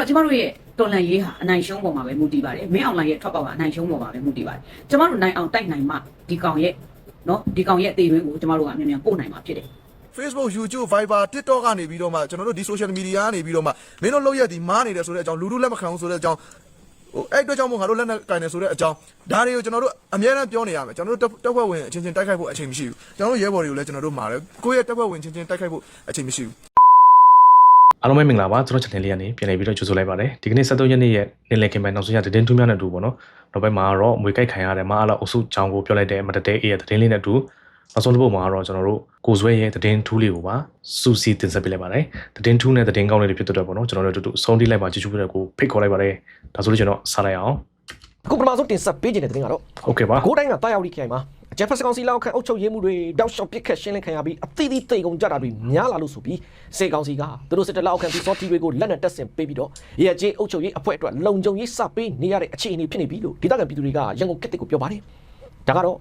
တော့ကျမတို့ရဲ့တော်လန်ရေးဟာအနိုင်ရှုံးပေါ်မှာပဲမူတည်ပါတယ်မင်းအောင်လိုင်းရဲ့ထွက်ပေါက်ကအနိုင်ရှုံးပေါ်မှာပဲမူတည်ပါတယ်ကျမတို့နိုင်အောင်တိုက်နိုင်မှဒီကောင်ရဲ့နော်ဒီကောင်ရဲ့အသေးရင်းကိုကျမတို့ကမြန်မြန်ပို့နိုင်မှာဖြစ်တယ် Facebook YouTube Viber TikTok ကနေပြီးတော့မှကျွန်တော်တို့ဒီ social media ကနေပြီးတော့မှမင်းတို့လောက်ရက်ဒီမားနေတယ်ဆိုတဲ့အကြောင်းလူလူလက်မခံဘူးဆိုတဲ့အကြောင်းဟိုအဲ့အတွက်ကြောင့်မို့ငါတို့လက်နဲ့ကင်နေဆိုတဲ့အကြောင်းဒါတွေကိုကျွန်တော်တို့အများအားပြောနေရမယ်ကျွန်တော်တို့တက်ဖွဲ့ဝင်အချင်းချင်းတိုက်ခိုက်ဖို့အချိန်မရှိဘူးကျွန်တော်တို့ရဲဘော်တွေကိုလည်းကျွန်တော်တို့မာတယ်ကိုယ့်ရဲ့တက်ဖွဲ့ဝင်ချင်းချင်းတိုက်ခိုက်ဖို့အချိန်မရှိဘူး အားလုံးပဲမင်္ဂလာပါကျွန်တော် channel လေးကနေပြန်လည်ပြီးတော့ကြိုဆိုလိုက်ပါတယ်ဒီကနေ့73ရက်နေ့ရဲ့နေ့လည်ခင်းပိုင်းနောက်ဆုံးရသတင်းထူးများနဲ့အတူပေါ့နော်နောက်ပိုင်းမှာတော့မွေကြိုက်ခံရတဲ့မအားလောက်အုပ်စုချောင်းကိုပြောလိုက်တဲ့မတတဲအေးရဲ့သတင်းလေးနဲ့အတူနောက်ဆုံးတစ်ပုဒ်မှာတော့ကျွန်တော်တို့ကိုဇွဲရဲ့သတင်းထူးလေးကိုပါစူစီတင်ဆက်ပေးလိုက်ပါတယ်သတင်းထူးနဲ့သတင်းကောင်းလေးတွေဖြစ်တဲ့ပေါ့နော်ကျွန်တော်တို့အတူတူအဆုံးထိလိုက်ပါကြည့်ရှုပြီးတော့ကိုဖိတ်ခေါ်လိုက်ပါတယ်ဒါဆိုလို့ကျွန်တော်စားလိုက်အောင်အခုပထမဆုံးတင်ဆက်ပေးခြင်းတဲ့တင်ကတော့ဟုတ်ကဲ့ပါကိုတိုင်းကတာယာဝတီခိုင်မှာ အကြက်ဖက်စကောင်စီလောက်ခန့်အုပ်ချုပ်ရေးမှုတွေတောက်လျှောက်ပစ်ခတ်ရှင်းလင်းခံရပြီးအသီးသီးတိတ်ကုန်ကြတာတွေများလာလို့ဆိုပြီးစေကောင်စီကသူတို့စစ်တပ်လောက်ခန့်ပြီးစောတီတွေကိုလက်နက်တက်ဆင်ပေးပြီးတော့ရဲကျေးအုပ်ချုပ်ရေးအဖွဲ့အတွက်လုံခြုံရေးစပေးနေရတဲ့အခြေအနေဖြစ်နေပြီလို့ဒေသခံပြည်သူတွေကရန်ကုန်ကစ်တစ်ကိုပြောပါတယ်ဒါကတော့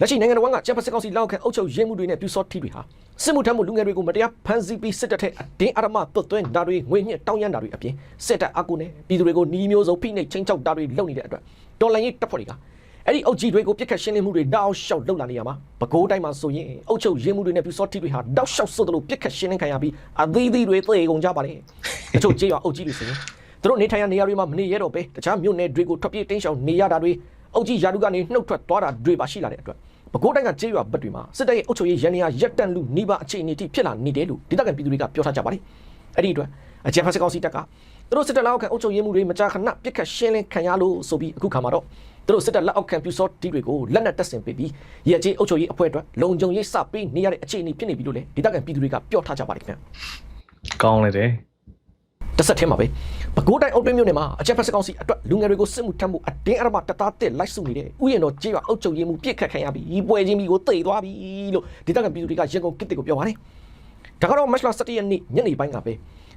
လက်ရှိနိုင်ငံတော်ကကျပ်ဖက်စကောင်စီလောက်ခန့်အုပ်ချုပ်ရေးမှုတွေနဲ့ပြူစောတီတွေဟာစစ်မှုထမ်းမှုလူငယ်တွေကိုမတရားဖမ်းဆီးပြီးစစ်တပ်ထဲအတင်းအဓမ္မသွတ်သွင်းတာတွေငွေညှစ်တောင်းရမ်းတာတွေအပြင်စစ်တပ်အကူနဲ့ပြည်သူတွေကိုနှီးမျိုးစုံဖိနှိပ်ချင်းချောက်တာတွေလုပ်နေတဲ့အတွက်တော်လှန်ရေးတပ်ဖွဲ့တွေက အဲ့ဒီအုတ်ကြီးတွေကိုပြစ်ခတ်ရှင်းလင်းမှုတွေတောက်လျှောက်လုပ်လာနေရမှာပဲခူးတိုင်းမှာဆိုရင်အုတ်ချုပ်ရင်းမှုတွေနဲ့ပြူစောတိတွေဟာတောက်လျှောက်စွတ်တယ်လို့ပြစ်ခတ်ရှင်းလင်းခံရပြီးအသီးသီးတွေသေကုန်ကြပါလေတချို့ကြေးရွာအုတ်ကြီးတွေဆိုရင်သူတို့နေထိုင်ရနေရာတွေမှာမနေရတော့ပဲတခြားမြို့နယ်တွေကိုထွက်ပြေးတင်းရှောင်နေရတာတွေအုတ်ကြီးယာတုကနေနှုတ်ထွက်သွားတာတွေပါရှိလာတဲ့အတွက်ပဲခူးတိုင်းကကြေးရွာဘက်တွေမှာစစ်တပ်ရဲ့အုတ်ချုပ်ရေးရန်နေရရက်တန့်လူနှိပါအခြေအနေတိဖြစ်လာနေတယ်လို့ဒေသခံပြည်သူတွေကပြောထားကြပါတယ်အဲ့ဒီအတွက်အကြံဖက်စကောင်စီတပ်ကသူတို့စစ်တပ်လောက်ခံအုတ်ချုပ်ရေးမှုတွေမကြာခဏပြစ်ခတ်ရှင်းလင်းခံရလို့ဆိုပြီးအခုခါမှာတော့ သူတို့စစ်တပ်လက်အောက်ခံပြူစောတီတွေကိုလက်နက်တက်ဆင်ပေးပြီးရဲကြီးအုပ်ချုပ်ရေးအဖွဲ့အတွက်လုံခြုံရေးစပေးနေရတဲ့အခြေအနေဖြစ်နေပြီလို့လည်းဒေသခံပြည်သူတွေကပြောထားကြပါတယ်ခင်ဗျာကောင်းလိုက်တယ်တစ်ဆက်တည်းမှာပဲပဲခူးတိုင်းအုပ်တွင်းမြို့နယ်မှာအကြက်ဖက်စကောင်စီအတွက်လူငယ်တွေကိုစစ်မှုထမ်းမှုအတင်းအဓမ္မတသားတက်လိုက်စုနေတဲ့ဥယျာဉ်တော်ကျေးရွာအုပ်ချုပ်ရေးမှုပြစ်ခတ်ခံရပြီးပွဲချင်းပြီးကိုတိတ်သွားပြီလို့ဒေသခံပြည်သူတွေကရန်ကုန်ကစ်တစ်ကိုပြောပါတယ်ဒါကတော့မတ်လ17ရက်နေ့ညနေပိုင်းကပဲ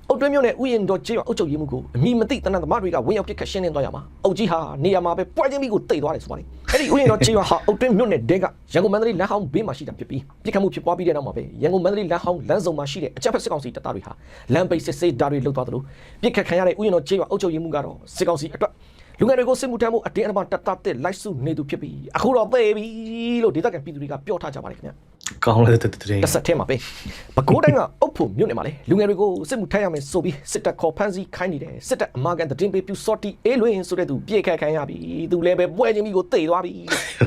အုတ်တွင်းမြို့နယ်ဥယျာဉ်တော်ကျေးရွာအုပ်ချုပ်ရေးမှုကိုအမိမသိတနတ်သမားတွေကဝင်ရောက်ပစ်ခတ်ရှင်းလင်းသွားရမှာအုတ်ကြီးဟာနေရာမှာပဲပွဲချင်းပြီးကိုတိတ်သွားတယ်ဆိုပါတယ်အဲ့ဒီဥယျာဉ်တော်ကျေးရွာဟာအုတ်တွင်းမြို့နယ်တဲကရန်ကုန်မန္တလေးလမ်းဟောင်းဘေးမှာရှိတာဖြစ်ပြီးပြစ်ခတ်မှုဖြစ်ပွားပြီးတဲ့နောက်မှာပဲရန်ကုန်မန္တလေးလမ်းဟောင်းလမ်းစုံမှာရှိတဲ့အကြက်ဖက်စစ်ကောင်စီတပ်သားတွေဟာလမ်းပိတ်စစ်ဆေးဓာတ်တွေလှုပ်သွားသလိုပြစ်ခတ်ခံရတဲ့ဥယျာဉ်တော်ကျေးရွာအုပ်ချုပ်ရေးမှုကတော့စစ်ကောင်စီအတွက်လူငယ်တွေကိုစစ်မှုထမ်းမှုအတင်းအဓမ္မတပ်သားတက်လိုက်စုနေသူဖြစ်ပြီးအခုတော့သေပြီလို့ဒေသခံပြည်သူတွေကပြောထားကြပါတယ်ခင်ဗျာ ကောင်းလိုက်တဲ့သတင်းတစ်ဆက်ထဲမှာပဲပဲခူးတိုင်းကအုပ်ဖို့မြို့နယ်မှာလေလူငယ်တွေကိုစစ်မှုထမ်းရမယ်ဆိုပြီးစစ်တပ်ခေါ်ဖမ်းဆီးခိုင်းနေတယ်စစ်တပ်အမာကန်တည်င်းပေးပြူစော့တီအေးလွင်ဆိုတဲ့သူပြေခတ်ခိုင်းရပြီသူလည်းပဲပွဲချင်းပြီးကိုတိတ်သွားပြီ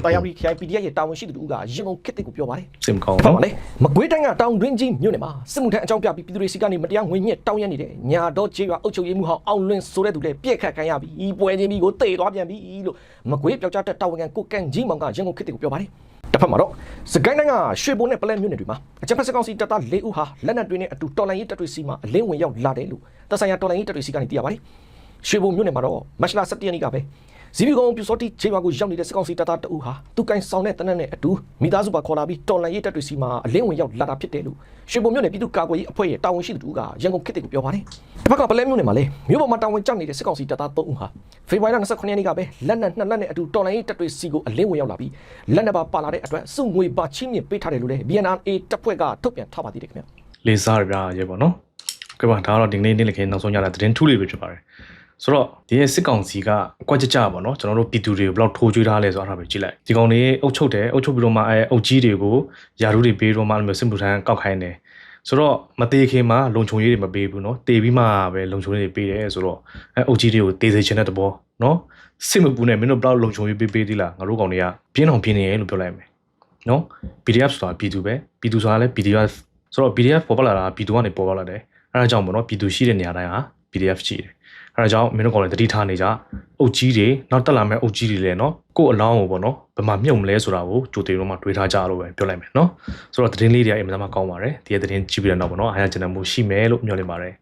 တာယာပြီ KPDF ရဲ့တာဝန်ရှိသူကရင်ကုန်ခစ်တဲ့ကိုပြောပါတယ်စင်ကောင်းဟုတ်နော်ပါလေမကွေးတိုင်းကတောင်တွင်းကြီးမြို့နယ်မှာစစ်မှုထမ်းအကြောင်းပြပြီးပြည်သူတွေစီကနေမတရားငွေညက်တောင်းရနေတဲ့ညာတော့ကျေးရွာအုပ်ချုပ်ရေးမှုဟောင်းအောင်လွင်ဆိုတဲ့သူလည်းပြက်ခတ်ခိုင်းရပြီပွဲချင်းပြီးကိုတိတ်သွားပြန်ပြီလို့မကွေးပြောက်ကြားတဲ့တာဝန်ခံကိုကန်ကြီးမောင်ကရင်ကုန်ခစ်တဲ့ကိုပြောပါတယ် တစ်ဖက်မှာတော့စကိုင်းတိုင်းကရွှေဘုံနဲ့ပလဲမြို့နယ်တွေမှာအကြမ်းဖက်စစ်ကောင်စီတပ်သား၄ဦးဟာလက်နက်တွေနဲ့အတူတော်လိုင်းရေးတပ်တွေစီမှာအလင်းဝင်ရောက်လာတယ်လို့တပ်ဆိုင်ရာတော်လိုင်းရေးတပ်တွေစီကနေသိရပါတယ်ရွှေဘုံမြို့နယ်မှာတော့မတ်လ17ရက်နေ့ကပဲ ဇီဘီကုံပြူစောတိခြေရွာကိုရောက်နေတဲ့စစ်ကောင်စီတပ်သားတအူးဟာသူကန်ဆောင်တဲ့တနက်နဲ့အတူမိသားစုပါခေါ်လာပြီးတော်လိုင်းရေးတပ်တွေစီမှာအလင်းဝင်ရောက်လာတာဖြစ်တယ်လို့ရွှေဘုံမြို့နယ်ပြည်သူ့ကာကွယ်ရေးအဖွဲ့ရဲ့တာဝန်ရှိသူကရန်ကုန်ခေတ်တွေကိုပြောပါတယ်တစ်ဖက်ကပလဲမြို့နယ်မှာလည်းမြို့ပေါ်မှာတာဝန်ကျနေတဲ့စစ်ကောင်စီတပ်သား3ဦးဟာဖေဖော်ဝါရီလ29ရက်နေ့ကပဲလက်နက်နှစ်လက်နဲ့အတူတော်လိုင်းရေးတပ်တွေစီကိုအလင်းဝင်ရောက်လာပြီးလက်နက်ပါပါလာတဲ့အတွက်စုငွေပါချင်းမြင့်ပေးထားတယ်လို့လည်း BNRA တပ်ဖွဲ့ကထုတ်ပြန်ထားပါသေးတယ်ခင်ဗျာလေးစားရပြရေပေါ့နော်ကဲပါဒါကတော့ဒီနေ့နေ့လည်ခင်းနောက်ဆုံးရတာသတင်းထူးလေးပဲဖြစ်ပါတယ် ဆိုတော့ဒီရဲ့စစ်ကောင်စီကအကွက်ကြကြပေါ့နော်ကျွန်တော်တို့ပြည်သူတွေကိုဘယ်လောက်ထိုးကြွေးထားလဲဆိုတာပဲကြည့်လိုက်ဒီကောင်တွေအုပ်ချုပ်တယ်အုပ်ချုပ်ပြီးတော့မှအဲအုပ်ကြီးတွေကိုယာရုတွေပေးတော့မှအဲ့လိုမျိုးစစ်မှုထမ်းကောက်ခိုင်းတယ်ဆိုတော့မသေးခင်မှာလုံခြုံရေးတွေမပေးဘူးเนาะတေပြီးမှပဲလုံခြုံရေးတွေပေးတယ်ဆိုတော့အဲအုပ်ကြီးတွေကိုတေးစေချင်တဲ့သဘောเนาะစစ်မပူနဲ့မင်းတို့ဘယ်လောက်လုံခြုံရေးပေးပေးသေးလားငါတို့ကောင်တွေကပြင်းအောင်ပြင်းနေရလို့ပြောလိုက်မယ်เนาะ PDF ဆိုတာပြည်သူပဲပြည်သူဆိုတာလည်း PDF ဆိုတော့ PDF ပေါ်ပေါက်လာတာပြည်သူကနေပေါ်ပေါက်လာတယ်အဲဒါကြောင့်ပေါ့နော်ပြည်သူရှိတဲ့နေရာတိုင်းဟာ PDF ရှိတယ် အဲဒါကြောင့်မင်းတို့ကောင်လည်းတတိထားနေကြအုတ်ကြီးတွေနောက်တက်လာမဲ့အုတ်ကြီးတွေလည်းနော်ကို့အလောင်းကိုပေါ့နော်ဘယ်မှာမြုပ်မလဲဆိုတာကိုကြိုတင်တော့မှတွေးထားကြလို့ပဲပြောလိုက်မယ်နော်ဆိုတော့သတင်းလေးတွေကအင်မတန်မှကောင်းပါတယ်ဒီရဲ့သတင်းကြည့်ပြီးတဲ့နောက်ပေါ့နော်အားရကျန်တဲ့မှုရှိမယ်လို့မျှော်လင့်ပါတယ်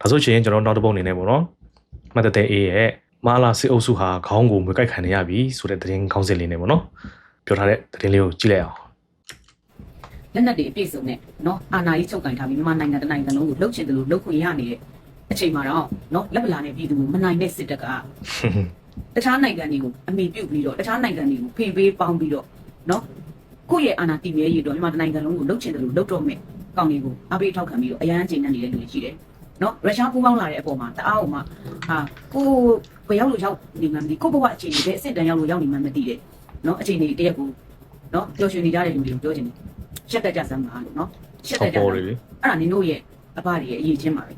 ဒါဆိုရှင်ကျွန်တော်နောက်တစ်ပုတ်အနေနဲ့ပေါ့နော်မှတ်တဲ့တဲ့အေးရဲ့မာလာစစ်အုပ်စုဟာခေါင်းကိုမွေကြိုက်ခံနေရပြီဆိုတဲ့သတင်းခေါင်းစဉ်လေးနဲ့ပေါ့နော်ပြောထားတဲ့သတင်းလေးကိုကြည့်လိုက်အောင်လက်နက်တွေအပြည့်စုံနဲ့နော်အာဏာကြီးချုပ်ကင်ထားပြီးမြန်မာနိုင်ငံတစ်နိုင်ငံလုံးကိုလှုပ်ချင်တယ်လို့လှုပ်ခွင့်ရနေတဲ့ အချိန်မှာတော့နော်လက်ပလာနဲ့ပြည်သူကိုမနိုင်တဲ့စစ်တပ်ကတခြားနိုင်ငံတွေကိုအမိပြုတ်ပြီးတော့တခြားနိုင်ငံတွေကိုဖေးပေးပေါင်းပြီးတော့နော်ကိုယ့်ရဲ့အာဏာတည်မြဲရေးတော့မြန်မာနိုင်ငံလုံးကိုလှုပ်ချင်တယ်လို့လှုပ်တော့မယ်ကောင်းတွေကိုအပိထောက်ခံပြီးတော့အရန်ချိန်နေနေတဲ့လူတွေရှိတယ်နော်ရုရှားပူးပေါင်းလာတဲ့အပေါ်မှာတအားအောင်မှဟာကိုဘယ်ရောက်လို့ရောက်နေမှမသိကိုဘဝအခြေအနေပဲအစ်စ်တန်ရောက်လို့ရောက်နေမှမသိတဲ့နော်အခြေအနေတရက်ကိုနော်ပျော်ရွှင်နေကြတဲ့လူတွေကိုပြောချင်တယ်ရှက်တက်ကြစမ်းပါလို့နော်ရှက်ဆောတက်က်ကြပေါ်တွေလေအဲ့ဒါနင်တို့ရဲ့အဘတွေရဲ့အရေးချင်းပါပဲ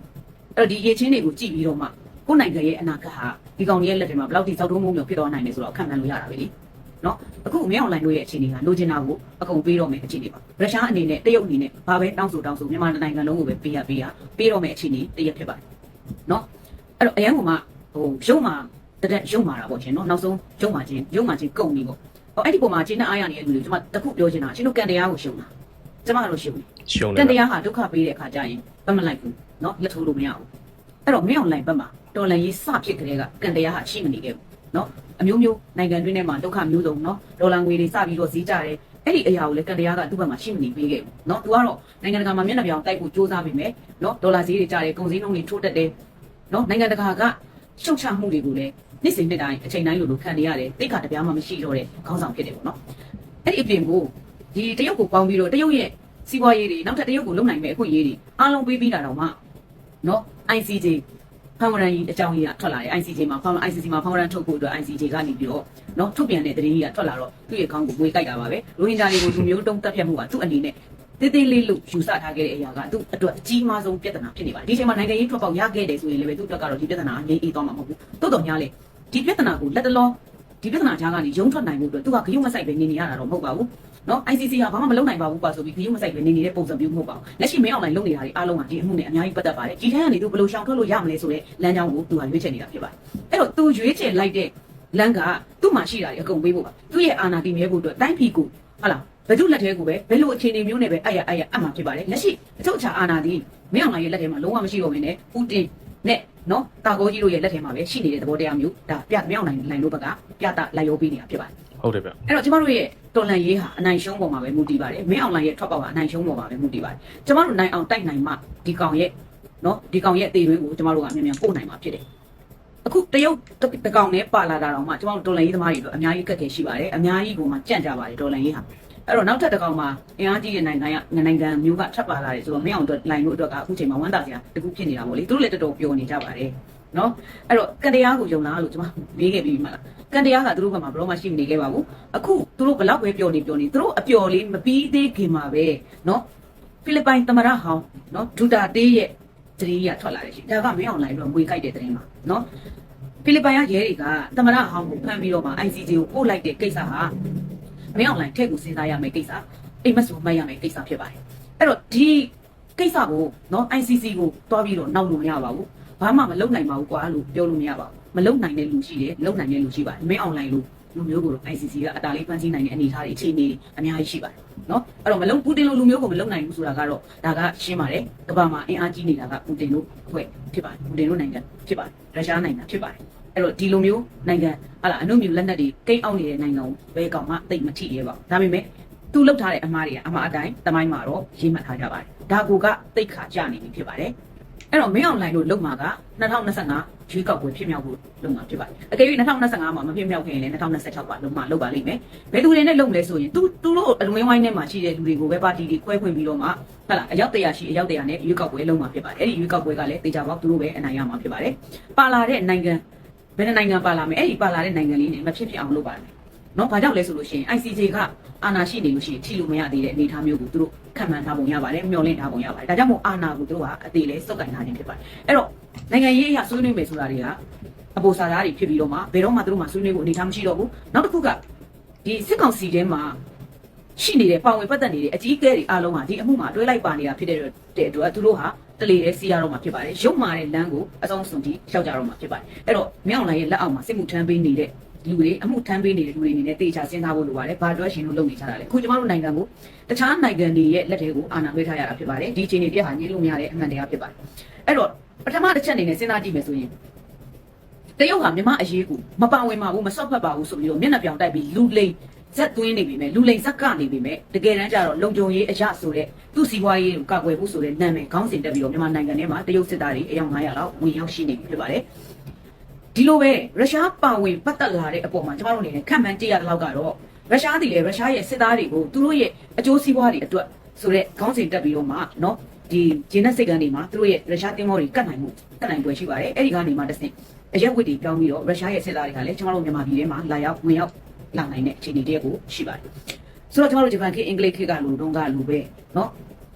အဲ့တော့ဒီအရေးချင်းတွေကိုကြည့်ပြီးတော့မှကိုယ်နိုင်ငံရဲ့အနာဂတ်ဟာဒီကောင်ရဲ့လက်ထဲမှာဘယ်လောက်ထိစောက်တုံးမုံမျိုးဖြစ်သွားနိုင်လဲဆိုတော့ခံမှန်းလို့ရတာပဲလေနော်အခုအမေအွန်လိုင်းတို့ရဲ့အခြေအနေကလိုချင်တာကိုအကုန်ပေးတော့မယ်အခြေအနေပါရုရှားအနေနဲ့တရုတ်အနေနဲ့ဘာပဲတောင်းဆိုတောင်းဆိုမြန်မာနိုင်ငံလုံးကိုပဲပေးရပေးရပေးတော့မယ်အခြေအနေတရက်ဖြစ်ပါတယ်နော်အဲ့တော့အရန်ကမှဟိုရုံမှာတက်ရုံမှာတာပေါ့ရှင်နော်နောက်ဆုံးရုံမှာချင်းရုံမှာချင်းကုန်ပြီပေါ့ဟောအဲ့ဒီပုံမှာချင်းနဲ့အားရနေတဲ့လူတွေကျွန်မတခုပြောချင်တာချင်းတို့ကန်တရားကိုရှုံတာ ကျွန်မကတော့ရှုံတယ် ရှုံး တ နေ န်တ တယ် ရာဟာဒုက္ခပေးတဲ့အခါကျရင်ဘတ်မလိုက်ဘူးเนาะလက်ထိုးလို့မရဘူးအဲ့တော့မင်းအွန်လိုင်းဘက်မှာတော်လန်ရေးစဖြစ်ကြတဲ့ကကန်တရားဟာရှိမနေခဲ့ဘူးเนาะအမျိုးမျိုးနိုင်ငံတွင်းထဲမှာဒုက္ခမျိုးစုံเนาะဒေါ်လာငွေတွေစပြီးတော့ဈေးကြတယ်အဲ့ဒီအရာကိုလည်းကန်တရားကသူ့ဘက်မှာရှိမနေပေးခဲ့ဘူးเนาะသူကတော့နိုင်ငံတကာမှာမျက်နှာပြောင်တိုက်ဖို့စ조사ပေးမယ်เนาะဒေါ်လာဈေးတွေကြတယ်ကုန်စည်နှုန်းတွေထိုးတက်တယ်เนาะနိုင်ငံတကာကရှုတ်ချမှုတွေကိုလည်းနေ့စဉ်နေ့တိုင်းအချိန်တိုင်းလိုလိုခံနေရတယ်တိတ်ခါတပြားမှမရှိတော့တဲ့ခေါင်းဆောင်ဖြစ်တယ်ပေါ့เนาะအဲ့ဒီအပြင်ကို ဒီတရုတ်ကိုပေါင်းပြီးတော့တရုတ်ရဲ့စီးပွားရေးတွေနောက်ထပ်တရုတ်ကိုလုံနိုင်မဲ့အခွင့်အရေးတွေအားလုံးပေးပြီးတာတော့မှနော် ICJ ဖောင်ရန်ကြီးအကြောင်းကြီးကထွက်လာတယ် ICJ မှာဖောင် ICC မှာဖောင်ရန်ထုတ်ဖို့အတွက် ICJ ကနေပြီးတော့နော်ထုတ်ပြန်တဲ့သတင်းကြီးကထွက်လာတော့သူ့ရဲ့ခေါင်းကိုမွေးကြိုက်တာပါပဲရိုဟင်ဂျာတွေကိုလူမျိုးတုံးတက်ပြတ်မှုကသူ့အနေနဲ့တေးသေးလေးလို့ယူဆထားခဲ့တဲ့အရာကသူ့အတွက်အကြီးမားဆုံးပြဿနာဖြစ်နေပါတယ်ဒီချိန်မှာနိုင်ငံရေးထွက်ပေါက်ရခဲ့တယ်ဆိုရင်လည်းသူ့အတွက်ကတော့ဒီပြဿနာအငြိမ်းအေးသွားမှာမဟုတ်ဘူးတော်တော်များလေဒီပြဿနာကိုလက်တလောဒီပြဿနာကြားကနေရုံထွက်နိုင်ဖို့အတွက်သူကဂရုမစိုက်ပဲနေနေရတာတော့မဟုတ်ပါဘူး နော် ICC ကဘာမှမလုပ်နိုင်ပါဘူးပါဆိုပြီးဂရုမစိုက်ပဲနေနေတဲ့ပုံစံမျိုးမဟုတ်ပါဘူးလက်ရှိမင်းအောင်လိုင်းလုပ်နေတာတွေအားလုံးကဒီအမှုနဲ့အများကြီးပတ်သက်ပါတယ်ဒီထက်ကနေသူဘယ်လိုရှောင်ထွက်လို့ရမလဲဆိုတဲ့လမ်းကြောင်းကိုသူကရွေးချယ်နေတာဖြစ်ပါတယ်အဲ့တော့သူရွေးချယ်လိုက်တဲ့လမ်းကသူ့မှာရှိတာတွေအကုန်ပေးဖို့ပါသူ့ရဲ့အာဏာတည်မြဲဖို့အတွက်တိုင်းပြည်ကိုဟုတ်လားဘယ်သူလက်ထဲကိုပဲဘယ်လိုအခြေအနေမျိုးနဲ့ပဲအဲ့ရအဲ့ရအမှဖြစ်ပါတယ်လက်ရှိအချုပ်အခြာအာဏာဒီမင်းအောင်လိုင်းရဲ့လက်ထဲမှာလုံးဝမရှိတော့ဘဲနဲ့ဦးတင်နဲ့နော်တာကိုကြီးတို့ရဲ့လက်ထဲမှာပဲရှိနေတဲ့သဘောတရားမျိုးဒါပြမင်းအောင်လိုင်းလိုင်းတို့ဘက်ကပြတာလိုက်ရောပေးနေတာဖြစ်ပါတယ် ဟုတ်တယ်ဗျအဲ့တော့ကျမတို့ရဲ့တော်လန်ရေးဟာအနိုင်ရှုံးပေါ်မှာပဲမူတည်ပါတယ်မင်းအောင်လိုင်းရဲ့ထွက်ပေါက်ကအနိုင်ရှုံးပေါ်မှာပဲမူတည်ပါတယ်ကျမတို့နိုင်အောင်တိုက်နိုင်မှဒီကောင်ရဲ့နော်ဒီကောင်ရဲ့အသေးတွင်းကိုကျမတို့ကအမြန်မြန်ပို့နိုင်မှာဖြစ်တယ်အခုတရုတ်တကောင်နဲ့ပါလာတာတော့မှကျမတို့တော်လန်ရေးသမားတွေတို့အများကြီးကက်ခဲရှိပါတယ်အများကြီးကိုမှကြန့်ကြပါတယ်တော်လန်ရေးဟာအဲ့တော့နောက်ထပ်တစ်ကောင်မှာအင်အားကြီးတဲ့နိုင်ငံကနိုင်ငံမျိုးကထပ်ပါလာတယ်ဆိုတော့မင်းအောင်တို့လိုင်းတို့အတွက်ကအခုချိန်မှာဝမ်းသာစရာတခုဖြစ်နေတာပေါ့လေသူတို့လည်းတော်တော်ပျော်နေကြပါတယ်နော်အဲ့တော့ကတရားကိုယုံလားလို့ကျွန်မမေးခဲ့ပြီးမှလား ကတရားကသူတို့ဘက်မှာဘယ်တော့မှရှိမနေခဲ့ပါဘူးအခုသူတို့ဘလောက်ပဲပျော်နေပျော်နေသူတို့အပျော်လေးမပြီးသေးခင်မှာပဲနော်ဖိလစ်ပိုင်သမ္မတဟောင်းနော်ဒူတာတေးရဲ့သတင်းကြီးကထွက်လာတယ်ရှင်ဒါကမင်းအောင်လိုင်းတော့ငွေကြိုက်တဲ့သတင်းပါနော်ဖိလစ်ပိုင်ကရဲတွေကသမ္မတဟောင်းကိုဖမ်းပြီးတော့မှ ICJ ကိုပို့လိုက်တဲ့ကိစ္စဟာမင်းအောင်လိုင်းထက်ကိုစဉ်းစားရမယ့်ကိစ္စအိမ်မက်ဆိုမှတ်ရမယ့်ကိစ္စဖြစ်ပါတယ်အဲ့တော့ဒီကိစ္စကိုနော် ICC ကိုတွားပြီးတော့နောက်လို့မရပါဘူး ဘာမှမလုပ်နိုင်ပါဘူးကွာလို့ပြောလို့မရပါဘူးမလုပ်နိုင်တဲ့လူရှိတယ်လုပ်နိုင်တဲ့လူရှိပါတယ်မင်းအွန်လိုင်းလို့လူမျိုးကိုတော့ ICC ကအတားလေးဖန်ဆီးနိုင်တဲ့အနေအထားတွေအခြေအနေတွေအများကြီးရှိပါတယ်နော်အဲ့တော့မလုပ်ပူတင်လိုလူမျိုးကိုမလုပ်နိုင်ဘူးဆိုတာကတော့ဒါကရှင်းပါတယ်ကမ္ဘာမှာအင်အားကြီးနေတာကပူတင်တို့အဖွဲ့ဖြစ်ပါတယ်ပူတင်တို့နိုင်ငံဖြစ်ပါတယ်ရုရှားနိုင်ငံဖြစ်ပါတယ်အဲ့တော့ဒီလိုမျိုးနိုင်ငံဟာလာအနုမြူလက်နက်တွေကိတ်အောင်နေတဲ့နိုင်ငံကိုဘယ်ကောင်မှသိမ့်မထိရဲပါဘူးဒါပေမဲ့သူလှုပ်ထားတဲ့အမှားတွေကအမှားအတိုင်းတမိုင်းမှာတော့ရေးမှတ်ထားကြပါတယ်ဒါကိုကတိတ်ခါကြနေပြီဖြစ်ပါတယ် အဲ့တော့မင်းအောင်လိုင်းတို့လုံမှာက2025ရွေးကောက်ပွဲဖြစ်မြောက်ဖို့လုံမှာဖြစ်ပါတယ်။အကယ်၍2025မှာမဖြစ်မြောက်ခင်လည်း2026ပါလုံမှာလုံပါလိမ့်မယ်။ဘယ်သူတွေနဲ့လုံမလဲဆိုရင်သူသူတို့အလွင်းဝိုင်းထဲမှာရှိတဲ့လူတွေကိုပဲပါတီတွေခွဲခွင့်ပြီးတော့မှဟုတ်လားအယောက်တရာရှိအယောက်တရာနဲ့ရွေးကောက်ပွဲလုံမှာဖြစ်ပါတယ်။အဲ့ဒီရွေးကောက်ပွဲကလည်းတေချာပေါက်သူတို့ပဲအနိုင်ရမှာဖြစ်ပါတယ်။ပါလာတဲ့နိုင်ငံဘယ်နိုင်ငံပါလာမယ်အဲ့ဒီပါလာတဲ့နိုင်ငံလေးနဲ့မဖြစ်ဖြစ်အောင်လုပ်ပါမယ်။ နော်ဘာကြောင့်လဲဆိုလို့ရှိရင် ICJ ကအာဏာရှိနေလို့ရှိရင်ထိလို့မရသေးတဲ့အနေအထားမျိုးကိုသူတို့ခံမှန်းထားပုံရပါတယ်မျှော်လင့်ထားပုံရပါတယ်ဒါကြောင့်မို့အာဏာကိုသူတို့ကအသေးလဲစုပ်ကင်ထားခြင်းဖြစ်ပါတယ်အဲ့တော့နိုင်ငံရေးအရာဆွေးနွေးမယ်ဆိုတာတွေကအပေါ်စာသားတွေဖြစ်ပြီးတော့မှဘယ်တော့မှသူတို့မှဆွေးနွေးဖို့အနေအထားမရှိတော့ဘူးနောက်တစ်ခုကဒီစစ်ကောင်စီထဲမှာရှိနေတဲ့ပါဝင်ပတ်သက်နေတဲ့အကြီးအကဲတွေအားလုံးဟာဒီအမှုမှာတွဲလိုက်ပါနေတာဖြစ်တဲ့အတွက်သူတို့ဟာတလေရဲစီရတော့မှာဖြစ်ပါတယ်ရုပ်မာတဲ့လမ်းကိုအဆုံးစွန်ထိလျှောက်ကြတော့မှာဖြစ်ပါတယ်အဲ့တော့မြောင်လိုင်းရဲ့လက်အောက်မှာစစ်မှုထမ်းပေးနေတဲ့ လူတွေအမှုထမ်းပေးနေတဲ့လူတွေအနေနဲ့တေချာစဉ်းစားဖို့လိုပါတယ်။ဘာအတွက်ရှင်လို့လုပ်နေကြတာလဲ။အခုကျမတို့နိုင်ငံကိုတခြားနိုင်ငံတွေရဲ့လက်ထဲကိုအာဏာလွှဲထားရတာဖြစ်ပါတယ်။ဒီအချိန်တွေပြဟာညှိလို့မရတဲ့အမှန်တရားဖြစ်ပါတယ်။အဲ့တော့ပထမတစ်ချက်အနေနဲ့စဉ်းစားကြည့်မယ်ဆိုရင်တရုတ်ဟာမြမအရေးကိုမပါဝင်ပါဘူးမစော့ဖက်ပါဘူးဆိုပြီးတော့မျက်နှာပြောင်တိုက်ပြီးလူလိမ်ဇက်သွင်းနေပြီမဲ့လူလိမ်ဇက်ကနေပြီမဲ့တကယ်တမ်းကျတော့လုံခြုံရေးအရဆိုတဲ့သူ့စီးပွားရေးကိုကာကွယ်ဖို့ဆိုတဲ့နာမည်ခေါင်းစဉ်တက်ပြီးတော့မြန်မာနိုင်ငံထဲမှာတရုတ်စစ်သားတွေအယောက်900လောက်ဝင်ရောက်ရှိနေပြီဖြစ်ပါတယ်။ ဒီလိုပဲရုရှားပါဝင်ပတ်သက်လာတဲ့အပေါ်မှာကျမတို့အနေနဲ့ခံမှန်းကြည့်ရတဲ့လောက်ကတော့ရုရှားတည်လေရုရှားရဲ့စစ်သားတွေကိုသူတို့ရဲ့အကျိုးစီးပွားတွေအတွက်ဆိုတဲ့ခေါင်းစဉ်တက်ပြီးတော့မှเนาะ ဒီဂျင်းနဲ့စိတ်ကနေမှာသူတို့ရဲ့ရုရှားတင်းမောတွေကတ်နိုင်မှုကတ်နိုင်ပွဲရှိပါတယ်အဲ့ဒီကနေမှတစ်ဆင့်အရက်ဝစ်တွေပြောင်းပြီးတော့ရုရှားရဲ့စစ်သားတွေကလည်းကျွန်တော်တို့မြန်မာပြည်ထဲမှာလာရောက်ဝင်ရောက်လာနိုင်တဲ့အခြေအနေတရက်ကိုရှိပါတယ်ဆိုတော့ကျွန်တော်တို့ဂျပန်ခေတ်အင်္ဂလိပ်ခေတ်ကလူတုန်းကလူပဲเนาะ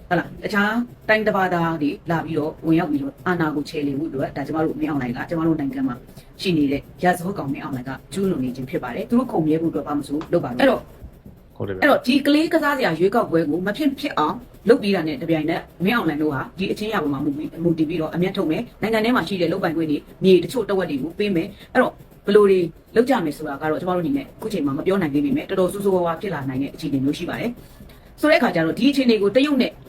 ဟုတ်လားတခြားတိုင်းတစ်ပါးသားတွေလာပြီးတော့ဝင်ရောက်ပြီးတော့အာဏာကိုခြေလှယ်မှုတို့ကဒါကျွန်တော်တို့မင်းအောင်လိုင်ကကျွန်တော်တို့နိုင်ငံမှာရှိနေတဲ့ရာဇဝတ်ကောင်မင်းအောင်လိုင်ကကျူးလွန်နေခြင်းဖြစ်ပါတယ်သူတို့ခုံမြဲမှုအတွက်ဘာမှမဆိုလုပ်ပါဘူးအဲ့တော့ဟုတ်တယ်ဗျအဲ့တော့ဒီကလေးကစားစရာရွေးကောက်ပွဲကိုမဖြစ်ဖြစ်အောင်လုပ်ပြီးတာနဲ့တပြိုင်နက်မင်းအောင်လှိုင်တို့ဟာဒီအချင်းရပေါ်မှာမူပြီးမူတည်ပြီးတော့အမျက်ထုတ်မယ်နိုင်ငံထဲမှာရှိတဲ့လုပ်ပိုင်ခွင့်တွေမြေတချို့တဝက်တွေကိုပေးမယ်အဲ့တော့ဘယ်လိုတွေလုပ်ကြမယ်ဆိုတာကတော့ကျွန်တော်တို့အနေနဲ့အခုချိန်မှာမပြောနိုင်သေးပေမဲ့တော်တော်စူးစူးဝါးဝါဖြစ်လာနိုင်တဲ့အခြေအနေမျိုးရှိပါတယ်ဆိုတဲ့အခါကျတော့ဒီအခြေအနေကိုတရုတ်နဲ့အ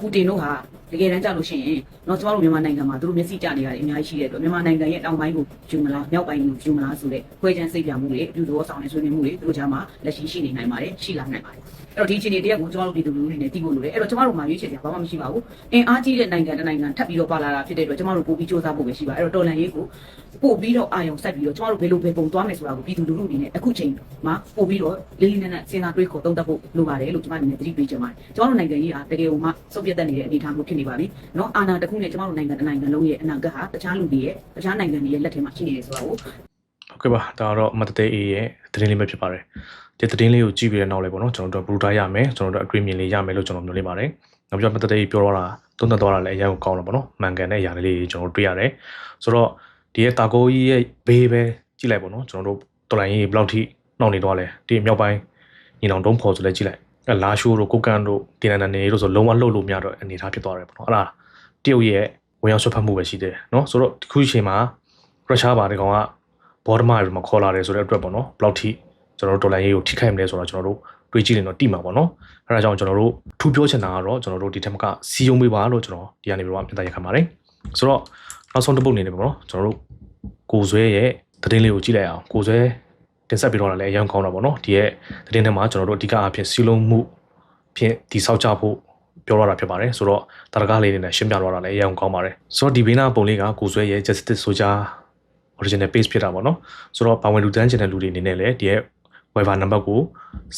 ပူတင်တို့ဟာတကယ်တမ်းကြလို့ရှိရင်တော့ကျွန်တော်တို့မြန်မာနိုင်ငံမှာသူတို့မျက်စိကျနေရတယ်အများကြီးရှိတဲ့အတွက်မြန်မာနိုင်ငံရဲ့တောင်ပိုင်းကိုယူမလားမြောက်ပိုင်းကိုယူမလားဆိုတဲ့ခွဲခြမ်းစိတ်ပြမှုတွေအပြုသဘောဆောင်တဲ့ဆွေးနွေးမှုတွေသူတို့ကြားမှာလက်ရှိရှိနေနိုင်ပါတယ်ရှိလာနိုင်ပါတယ်အဲ့တော့ဒီအခြေအနေတရက်ကိုကျွန်တော်တို့ဒီလူလူတွေနဲ့တည်ဖို့လိုတယ်အဲ့တော့ကျွန်တော်တို့မှာရွေးချယ်စရာဘာမှမရှိပါဘူးအင်အားကြီးတဲ့နိုင်ငံတစ်နိုင်ငံထပ်ပြီးတော့ပါလာတာဖြစ်တဲ့အတွက်ကျွန်တော်တို့ပို့ပြီးစ조사ဖို့ပဲရှိပါအဲ့တော့တော်လန်ရေးကိုပို့ပြီးတော့အာရုံစိုက်ပြီးတော့ကျွန်တော်တို့ဘယ်လိုပဲပုံသွားမယ်ဆိုတာကိုပြည်သူလူထုအနေနဲ့အခုချိန်မှာပို့ပြီးတော့လေးလေးနက်နက်စဉ်းစားတွေးခေါ်သုံးသပ်ဖို့လိုပါတယ်လို့ကျွန်မအနေနဲ့သတိပေးချင်ပါတယ်ကျွန်တော်တို့နိုင်ငံကြီးဟာတကယ်ကိုမှစုပ်ပြတ်တက်နေတဲ့အနေအထားမျိုးဖြစ်နေပါပြီเนาะအာဏာတစ်ခုနဲ့ကျွန်တော်တို့နိုင်ငံတစ်နိုင်ငံလုံးရဲ့အနာဂတ်ဟာတခြားလူတွေရဲ့တခြားနိုင်ငံတွေရဲ့လက်ထဲမှာရှိနေတယ်ဆိုတာကို ဟုတ်ကဲ့ပါဒါကတော့မတ်တေးအေးရဲ့သတင်းလေးပဲဖြစ်ပါတယ်ဒီသတင်းလေးကိုကြည့်ပြီးတဲ့နောက်လေးပေါ့နော်ကျွန်တော်တို့ဘလူးတာရမယ်ကျွန်တော်တို့အတွေ့အမြင်လေးရမယ်လို့ကျွန်တော်မျိုးလေးပါတယ်နောက်ပြီးတော့မတ်တေးအေးပြောတော့တာသုံးသပ်သွားတာလည်းအရင်ကကောင်းတော့ပေါ့နော်မှန်ကန်တဲ့အရာလေးတွေကျွန်တော်တို့တွေ့ရတယ်ဆိုတော့ဒီရဲ့တာကိုကြီးရဲ့ဘေးပဲကြည့်လိုက်ပေါ့နော်ကျွန်တော်တို့တော်လိုင်းကြီးဘယ်လောက်ထိနှောင့်နေတော့လဲဒီမြောက်ပိုင်းညီနောင်တုံးဖော်ဆိုလဲကြည့်လိုက်အဲ လာရှိုးတို့ကိုကန်တို့ဒီနန်နန်နေတို့ဆိုလုံးဝလှုပ်လို့မရတော့အနေထားဖြစ်သွားတယ်ပေါ့နော်အဲ့ဒါတရုတ်ရဲ့ဝင်ရောက်ဆွတ်ဖက်မှုပဲရှိတယ်နော်ဆိုတော့ဒီခုချိန်မှာရုရှားပါဒီကောင်ကဘောဒမတွေမှာခေါ်လာတယ်ဆိုတဲ့အတွက်ပေါ့နော်ဘယ်လောက်ထိကျွန်တော်တို့ဒေါ်လာရေးကိုထိခိုက်မလဲဆိုတော့ကျွန်တော်တို့တွေးကြည့်ရင်တော့တိမှာပေါ့နော်အဲဒါကြောင့်ကျွန်တော်တို့ထူပြောချင်တာကတော့ကျွန်တော်တို့ဒီထက်မကစီယုံပေးပါလို့ကျွန်တော်ဒီကနေပြီးတော့ပြန်သားရခံပါတယ်ဆိုတော့နောက်ဆုံးတစ်ပုတ်အနေနဲ့ပေါ့နော်ကျွန်တော်တို့ကိုဆွဲရဲ့သတင်းလေးကိုကြည့်လိုက်အောင်ကိုဆွဲ တင်ဆက်ပြီးတော့လည်းအရင်ကောင်းတာပေါ့နော်ဒီရဲ့သတင်းထဲမှာကျွန်တော်တို့အဓိကအဖြစ်စီလုံးမှုဖြင့်ဒီဆောက်ကြဖို့ပြောရတာဖြစ်ပါတယ်ဆိုတော့တာရကားလေးတွေနဲ့ရှင်းပြတော့တာလည်းအရင်ကောင်းပါတယ်ဆိုတော့ဒီဘေးနာပုံလေးကကိုဆွဲရဲ့ justice ဆိုကြ original page ဖြစ်တာပေါ့နော်ဆိုတော့ပါဝင်လူတန်းချင်တဲ့လူတွေအနေနဲ့လည်းဒီရဲ့ Viber နံပါတ်ကို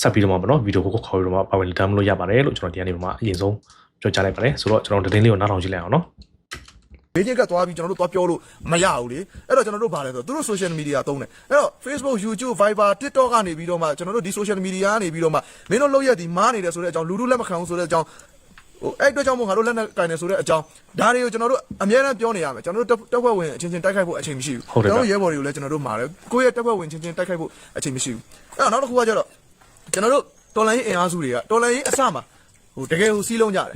ဆက်ပြီးတော့မှာပေါ့နော်ဗီဒီယိုကိုခေါ်ပြီးတော့မှာပါဝင်လူတန်းမလို့ရပါတယ်လို့ကျွန်တော်ဒီကနေမှာအရင်ဆုံးပြောကြားလိုက်ပါတယ်ဆိုတော့ကျွန်တော်သတင်းလေးကိုနားထောင်ကြည့်လိုက်အောင်နော် ဘေးချင်းကသွားပြီးကျွန်တော်တို့သွားပြောလို့မရဘူးလေအဲ့တော့ကျွန်တော်တို့ဗာလဲဆိုတော့သူတို့ social media သုံးတယ်အဲ့တော့ Facebook YouTube Viber TikTok ကနေပြီးတော့မှကျွန်တော်တို့ဒီ social media ကနေပြီးတော့မှမင်းတို့လောက်ရက်ဒီမားနေတယ်ဆိုတဲ့အကြောင်းလူလူလက်မခံဘူးဆိုတဲ့အကြောင်းဟိုအဲ့အတွက်ကြောင့်မို့ငါတို့လက်နဲ့ကင်နေဆိုတဲ့အကြောင်းဒါတွေကိုကျွန်တော်တို့အများနဲ့ပြောနေရမယ်ကျွန်တော်တို့တက်ဖွဲ့ဝင်အချင်းချင်းတိုက်ခိုက်ဖို့အချိန်မရှိဘူးကျွန်တော်တို့ရဲဘော်တွေကိုလည်းကျွန်တော်တို့မာတယ်ကိုယ့်ရဲ့တက်ဖွဲ့ဝင်ချင်းချင်းတိုက်ခိုက်ဖို့အချိန်မရှိဘူးအဲ့တော့နောက်တစ်ခုကကျတော့ကျွန်တော်တို့တော်လိုင်းရေးအင်အားစုတွေကတော်လိုင်းရေးအစမှာဟိုတကယ်ဟိုစီးလုံးကြတယ်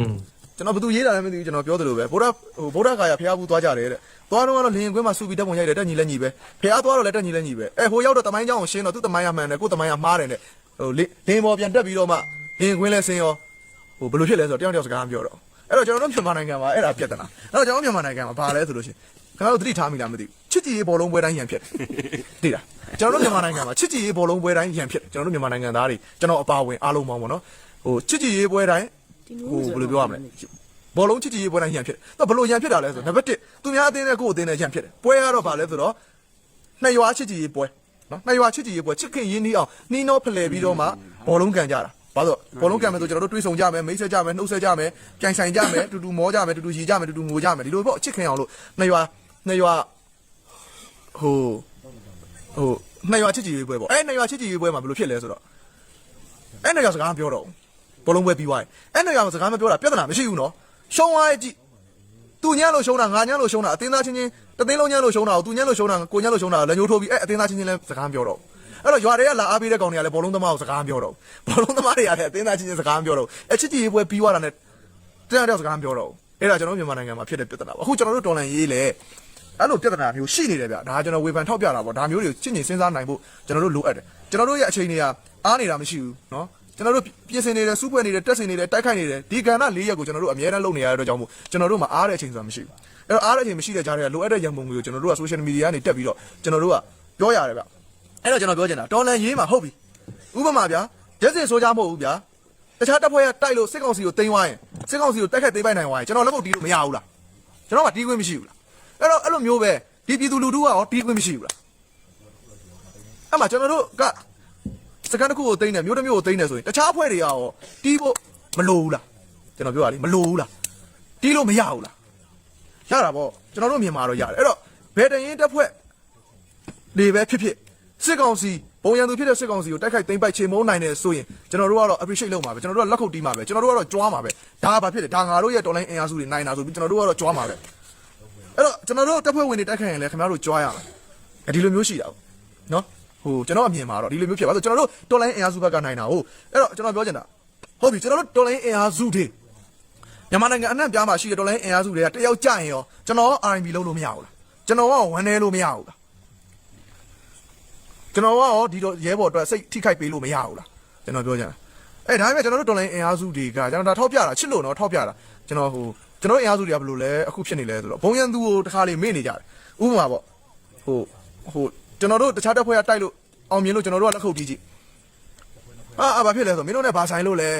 ကျွန်တော်ဘသူရေးတာလည်းမသိဘူးကျွန်တော်ပြောသလိုပဲဗုဒ္ဓဟိုဗုဒ္ဓဂါယာဖះဘူးသွားကြတယ်တဲ့သွားတော့ကတော့လင်းရင်ခွင်းမှာစုပြီးတက်ပုံရိုက်တယ်တက်ညီလက်ညီပဲဖះသွားတော့လည်းတက်ညီလက်ညီပဲအဲဟိုရောက်တော့တမိုင်းเจ้าကိုရှင်းတော့သူ့တမိုင်းရမှန်တယ်ကိုယ်တမိုင်းရမှားတယ်တဲ့ဟိုလင်းပေါ်ပြန်တက်ပြီးတော့မှလင်းခွင်းလဲဆင်းရောဟိုဘယ်လိုဖြစ်လဲဆိုတော့တယောက်တယောက်စကားမပြောတော့အဲ့တော့ကျွန်တော်တို့မြန်မာနိုင်ငံမှာအဲ့ဒါပြဿနာအဲ့တော့ကျွန်တော်မြန်မာနိုင်ငံမှာဘာလဲဆိုလို့ရှိရင်ခင်ဗျားတို့သတိထားမိလားမသိဘူးချစ်ကြည်ရေးဘောလုံးပွဲတိုင်းရန်ဖြစ်တယ်သိလားကျွန်တော်တို့မြန်မာနိုင်ငံမှာချစ်ကြည်ရေးဘောလုံးပွဲတိုင်းရန်ဖြစ်တယ်ကျွန်တော်တို့မြန်မာနိုင်ငံသားတွေကျွန်တော်အပါဝင်အားလုံးပေါင်းပေါ့နော်ဟိုချစ်ကြည်ရေးပွဲတိုင်း ဟိုဘယ်လိုပြောရမလဲဘောလုံးချစ်ကြည်ရေးပွဲတိုင်းရန်ဖြစ်တယ်။သူကဘလို့ရန်ဖြစ်တာလဲဆိုတော့နံပါတ်1သူများအသင်းနဲ့ကိုယ့်အသင်းနဲ့ရန်ဖြစ်တယ်။ပွဲကတော့ဗာလဲဆိုတော့နှစ်ရွာချစ်ကြည်ရေးပွဲနော်နှစ်ရွာချစ်ကြည်ရေးပွဲချစ်ခင်ရင်းနှီးအောင်နှီးနှောဖလှယ်ပြီးတော့မှဘောလုံးကန်ကြတာ။ဘာလို့ဘောလုံးကန်မယ်ဆိုကျွန်တော်တို့တွေးဆုံကြမယ်မိတ်ဆက်ကြမယ်နှုတ်ဆက်ကြမယ်ကြိုင်ဆိုင်ကြမယ်တူတူမောကြမယ်တူတူရီကြမယ်တူတူငိုကြမယ်ဒီလိုပေါ့ချစ်ခင်အောင်လို့နှစ်ရွာနှစ်ရွာဟိုဟိုနှစ်ရွာချစ်ကြည်ရေးပွဲပေါ့အဲနှစ်ရွာချစ်ကြည်ရေးပွဲမှာဘယ်လိုဖြစ်လဲဆိုတော့အဲနှစ်ရွာစကားမပြောတော့ဘူး ဘောလုံးပွဲပြီးသွားရင်အဲနှစ်ရွာစကားမပြောတာပြဿနာမရှိဘူးနော်ရှုံးသွားရဲ့ကြည့် သူညံ့လို့ရှုံးတာငါညံ့လို့ရှုံးတာအတင်းသားချင်းချင်းတသိန်းလုံးညံ့လို့ရှုံးတာကိုသူညံ့လို့ရှုံးတာကိုညံ့လို့ရှုံးတာလက်ညှိုးထိုးပြီးအဲအတင်းသားချင်းချင်းလည်းစကားမပြောတော့ဘူးအဲ့တော့ရွာတွေကလာအားပေးတဲ့ကောင်တွေကလည်းဘောလုံးသမားကိုစကားမပြောတော့ဘူးဘောလုံးသမားတွေကလည်းအတင်းသားချင်းချင်းစကားမပြောတော့ဘူးအချစ်ကြည်ရေးပွဲပြီးသွားတာနဲ့တရားတရားစကားမပြောတော့ဘူးအဲ့ဒါကျွန်တော်မြန်မာနိုင်ငံမှာဖြစ်တဲ့ပြဿနာပါအခုကျွန်တော်တို့တော်လန်ရေးလေအဲ့လိုပြဿနာမျိုးရှိနေတယ်ဗျဒါကျွန်တော်ဝေဖန်ထောက်ပြတာပေါ့ဒါမျိုးတွေကိုချစ်ချင်စဉ်းစားနိုင်ဖို့ကျွန်တော်တို့လိုအပ်တယ်ကျွန်တော်တို့ရဲ့အချိန်တွေကအားနေတာမရှိဘူးเนาะ ကျွန်တော်တို့ပြင်ဆင်နေတယ်စူးပွဲနေတယ်တက်ဆင်နေတယ်တိုက်ခိုက်နေတယ်ဒီကဏ္ဍ၄ရက်ကိုကျွန်တော်တို့အများအားလုပ်နေရတဲ့အတွက်ကြောင့်မို့ကျွန်တော်တို့မှာအားတဲ့အချိန်ဆိုတာမရှိဘူးအဲ့တော့အားတဲ့အချိန်မရှိတဲ့ကြားထဲကလိုအပ်တဲ့ရန်ပုံငွေကိုကျွန်တော်တို့က social media ကနေတက်ပြီးတော့ကျွန်တော်တို့ကပြောရတယ်ဗျအဲ့တော့ကျွန်တော်ပြောချင်တာတော်လန်ရေးမှာဟုတ်ပြီဥပမာဗျာရက်စင်ဆိုကြမဟုတ်ဘူးဗျာတခြားတပ်ဖွဲ့ကတိုက်လို့စစ်ကောင်စီကိုတင်သွားရင်စစ်ကောင်စီကိုတိုက်ခိုက်သိမ်းပိုက်နိုင်သွားရင်ကျွန်တော်လက်ဖို့တီးလို့မရဘူးလားကျွန်တော်ကတီးခွင့်မရှိဘူးလားအဲ့တော့အဲ့လိုမျိုးပဲဒီပြည်သူလူထုကရောတီးခွင့်မရှိဘူးလားအဲ့မှာကျွန်တော်တို့က စကန်တစ်ခုကိုသိမ်းတယ်မျိုးတစ်မျိုးကိုသိမ်းတယ်ဆိုရင်တခြားအဖွဲ့တွေကရောတီးဖို့မလိုဘူးလားကျွန်တော်ပြောရလေမလိုဘူးလားတီးလို့မရဘူးလားရတာပေါ့ကျွန်တော်တို့မြန်မာတော့ရတယ်အဲ့တော့ဘယ်တရင်တက်ဖွဲ့တွေပဲဖြစ်ဖြစ်စစ်ကောင်စီပုံရံသူဖြစ်တဲ့စစ်ကောင်စီကိုတိုက်ခိုက်သိမ်းပိုက်ချေမုန်းနိုင်တယ်ဆိုရင်ကျွန်တော်တို့ကတော့ appreciate လုပ်မှာပဲကျွန်တော်တို့ကလက်ခုပ်တီးမှာပဲကျွန်တော်တို့ကတော့ကြွားမှာပဲဒါကဘာဖြစ်လဲဒါငါတို့ရဲ့ online အင်အားစုတွေနိုင်တာဆိုပြီးကျွန်တော်တို့ကတော့ကြွားမှာပဲအဲ့တော့ကျွန်တော်တို့တပ်ဖွဲ့ဝင်တွေတိုက်ခိုက်ရင်လည်းခင်ဗျားတို့ကြွားရမယ်အဲ့ဒီလိုမျိုးရှိတာပေါ့နော် ဟိုကျွန်တော်အမြင်မှာတော့ဒီလိုမျိုးဖြစ်ပါဆိုကျွန်တော်တို့ online အင်အားစုဘက်ကနိုင်တာဟုတ်အဲ့တော့ကျွန်တော်ပြောချင်တာဟုတ်ပြီကျွန်တော်တို့ online အင်အားစုတွေမြန်မာနိုင်ငံအနှံ့ပြားမှာရှိတဲ့ online အင်အားစုတွေကတယောက်ကြရင်ရောကျွန်တော် RMB လုံးလို့မရဘူးလားကျွန်တော်ကဝန်နေလို့မရဘူးလားကျွန်တော်ကရောဒီတော့ရဲဘော်အတွက်စိတ်ထိခိုက်ပေးလို့မရဘူးလားကျွန်တော်ပြောချင်တာအဲဒါပေမဲ့ကျွန်တော်တို့တော်လိုင်းအင်အားစုတွေကကျွန်တော်ဒါထောက်ပြတာချစ်လို့နော်ထောက်ပြတာကျွန်တော်ဟိုကျွန်တော်အင်အားစုတွေကဘယ်လိုလဲအခုဖြစ်နေလဲဆိုတော့ဘုံရန်သူကိုတစ်ခါလေးမေ့နေကြတယ်ဥပမာပေါ့ဟိုဟို ကျွန်တော်တို့တခြားတက်ဖွဲ့ကတိုက်လို့အောင်မြင်လို့ကျွန်တော်တို့ကလက်ခုပ်တီးကြည့်အာအာဘာဖြစ်လဲဆိုမင်းတို့နဲ့ဘာဆိုင်လို့လဲ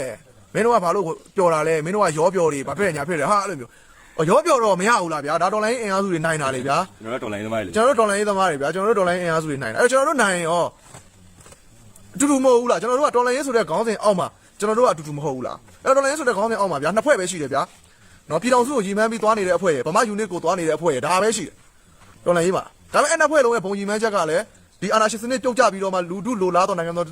မင်းတို့ကဘာလို့ပျော်တာလဲမင်းတို့ကရောပျော်တွေဘာဖြစ်ညာဖြစ်တယ်ဟာအဲ့လိုမျိုးအော်ရောပျော်တော့မရဘူးလားဗျာဒါတော်လိုင်းအင်အားစုတွေနိုင်တာလေဗျာကျွန်တော်တို့တော်လိုင်းသမားတွေလေကျွန်တော်တို့တော်လိုင်းရေးသမားတွေဗျာကျွန်တော်တို့တော်လိုင်းအင်အားစုတွေနိုင်တယ်အဲကျွန်တော်တို့နိုင်ရင်ရောအတူတူမဟုတ်ဘူးလားကျွန်တော်တို့ကတော်လိုင်းရေးဆိုတဲ့ခေါင်းစဉ်အောက်မှာကျွန်တော်တို့ကအတူတူမဟုတ်ဘူးလားအဲတော်လိုင်းရေးဆိုတဲ့ခေါင်းစဉ်အောက်မှာဗျာနှစ်ဖွဲ့ပဲရှိတယ်ဗျာနော်ပြည်တော်စုကိုရီမန်းပြီးသွားနေတဲ့အဖွဲ့ရယ်ဗမာယူနစ်ကိုသွားနေတဲ့အဖွဲ့ရယ်ဒါပဲရှိတယ်တော်လိုင်းရေးပါ ဒါပေမဲ့အဲ့နှစ်ဖွဲ့လုံးရဲ့ဘုံရီမန်းချက်ကလည်းဒီအာနာရှင်စနစ်ပြုတ်ကျပြီးတော့မှလူထုလိုလားတော့နိုင်ငံတော်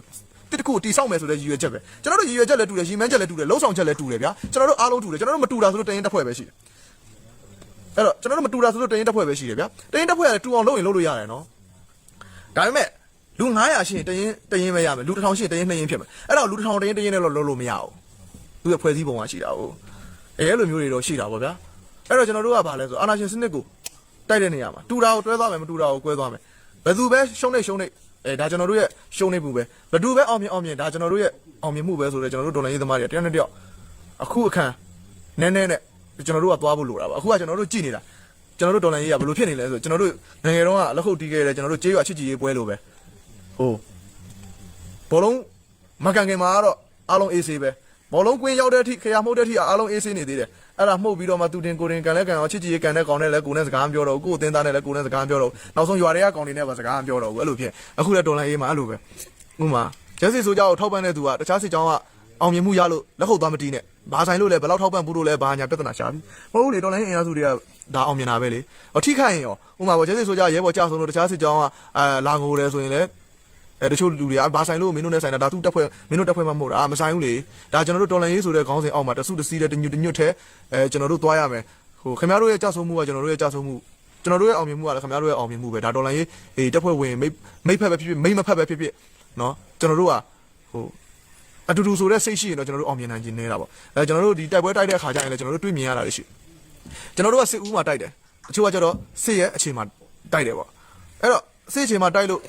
တစ်တခုတီဆောက်မယ်ဆိုတဲ့ရည်ရွယ်ချက်ပဲကျွန်တော်တို့ရည်ရွယ်ချက်လည်းတူတယ်ရီမန်းချက်လည်းတူတယ်လုံးဆောင်ချက်လည်းတူတယ်ဗျာကျွန်တော်တို့အားလုံးတူတယ်ကျွန်တော်တို့မတူတာဆိုလို့တရင်တစ်ဖွဲ့ပဲရှိတယ်အဲ့တော့ကျွန်တော်တို့မတူတာဆိုလို့တရင်တစ်ဖွဲ့ပဲရှိတယ်ဗျာတရင်တစ်ဖွဲ့ကလည်းတူအောင်လုပ်ရင်လုပ်လို့ရတယ်နော်ဒါပေမဲ့လူ900ရှိရင်တရင်တရင်ပဲရမယ်လူ1000ရှိရင်တရင်နှစ်ရင်ဖြစ်မယ်အဲ့တော့လူ1000တရင်တရင်နဲ့တော့လုံးလို့မရဘူးသူရဲ့ဖွဲ့စည်းပုံကရှိတာဟုတ်အဲအဲ့လိုမျိုးတွေတော့ရှိတာပေါ့ဗျာအဲ့တော့ကျွန်တော်တို့ကဘာလဲဆိုအာနာရှင်စနစ်ကို တိုက်တဲ့နေရာမှာတူတာကိုတွဲသွားမယ်မတူတာကိုကွဲသွားမယ်ဘယ်သူပဲရှုံးနေရှုံးနေအဲဒါကျွန်တော်တို့ရဲ့ရှုံးနေမှုပဲဘယ်သူပဲအောင်မြင်အောင်မြင်ဒါကျွန်တော်တို့ရဲ့အောင်မြင်မှုပဲဆိုတော့ကျွန်တော်တို့ဒေါ်လာရေးသမားတွေတယောက်နဲ့တယောက်အခုအခါနည်းနည်းနဲ့ကျွန်တော်တို့ကသွားဖို့လိုတာပါအခုကကျွန်တော်တို့ကြည်နေတာကျွန်တော်တို့ဒေါ်လာရေးကဘယ်လိုဖြစ်နေလဲဆိုတော့ကျွန်တော်တို့ငယ်ငယ်တုန်းကလက်ခုပ်တီးခဲ့တယ်ကျွန်တော်တို့ကြေးရွာချစ်ကြည်ရေးပွဲလိုပဲဟိုဘောလုံးမကန်ခင်မှာကတော့အားလုံးအေးဆေးပဲဘောလုံးကွင်းရောက်တဲ့အထိခရမှုတ်တဲ့အထိအားလုံးအေးဆေးနေသေးတယ် အဲ့ဒါမှုတ်ပြီးတော့မှသူတင်ကိုတင်ကန်လဲကန်အောင်ချစ်ကြည်ရေးကန်တဲ့ကောင်နဲ့လဲကိုနဲ့စကားမပြောတော့ဘူးကိုအတင်းသားနဲ့လဲကိုနဲ့စကားမပြောတော့ဘူးနောက်ဆုံးရွာတွေကကောင်တွေနဲ့ပါစကားမပြောတော့ဘူးအဲ့လိုဖြစ်အခုလဲတော်လိုင်းအေးမှာအဲ့လိုပဲဥမာဂျက်စီဆိုကြကိုထောက်ပံ့တဲ့သူကတခြားစစ်ကြောင်းကအောင်မြင်မှုရလို့လက်ခုပ်သွားမတီးနဲ့ဘာဆိုင်လို့လဲဘယ်လောက်ထောက်ပံ့ဘူးလို့လဲဘာညာပြဿနာရှာပြီမဟုတ်လေတော်လိုင်းအင်အားစုတွေကဒါအောင်မြင်တာပဲလေဟောထိခိုက်ရင်ရောဥမာပေါ့ဂျက်စီဆိုကြရဲဘော်ကြဆုံးလို့တခြားစစ်ကြောင်းကအာလာငိုတယ်ဆိုရင်လည်း အဲတချို့လူတွေကဘာဆိုင်လို့မင်းတို့နဲ့ဆိုင်တာဒါသူတက်ဖွဲ့မင်းတို့တက်ဖွဲ့မှမဟုတ်တာအာမဆိုင်ဘူးလေဒါကျွန်တော်တို့တော်လန်ရေးဆိုတဲ့ခေါင်းစဉ်အောက်မှာတဆုတစီတဲ့တညွတ်တညွတ်ထဲအဲကျွန်တော်တို့သွားရမယ်ဟိုခင်ဗျားတို့ရဲ့ကြောက်ဆုံးမှုကကျွန်တော်တို့ရဲ့ကြောက်ဆုံးမှုကျွန်တော်တို့ရဲ့အောင်မြင်မှုကလည်းခင်ဗျားတို့ရဲ့အောင်မြင်မှုပဲဒါတော်လန်ရေးအေးတက်ဖွဲ့ဝင်မိတ်မိတ်ဖက်ပဲဖြစ်ဖြစ်မိတ်မဖက်ပဲဖြစ်ဖြစ်နော်ကျွန်တော်တို့ကဟိုအတူတူဆိုတဲ့စိတ်ရှိရင်တော့ကျွန်တော်တို့အောင်မြင်နိုင်ခြင်းနေတာပေါ့အဲကျွန်တော်တို့ဒီတိုက်ပွဲတိုက်တဲ့အခါကျရင်လည်းကျွန်တော်တို့တွေ့မြင်ရတာတွေရှိကျွန်တော်တို့ကစစ်ဦးမှာတိုက်တယ်တချို့ကကျတော့စစ်ရဲ့အခြေမှာတိုက်တယ်ပေါ့အဲ့တော့စစ်အခြေမှာတိုက်လို့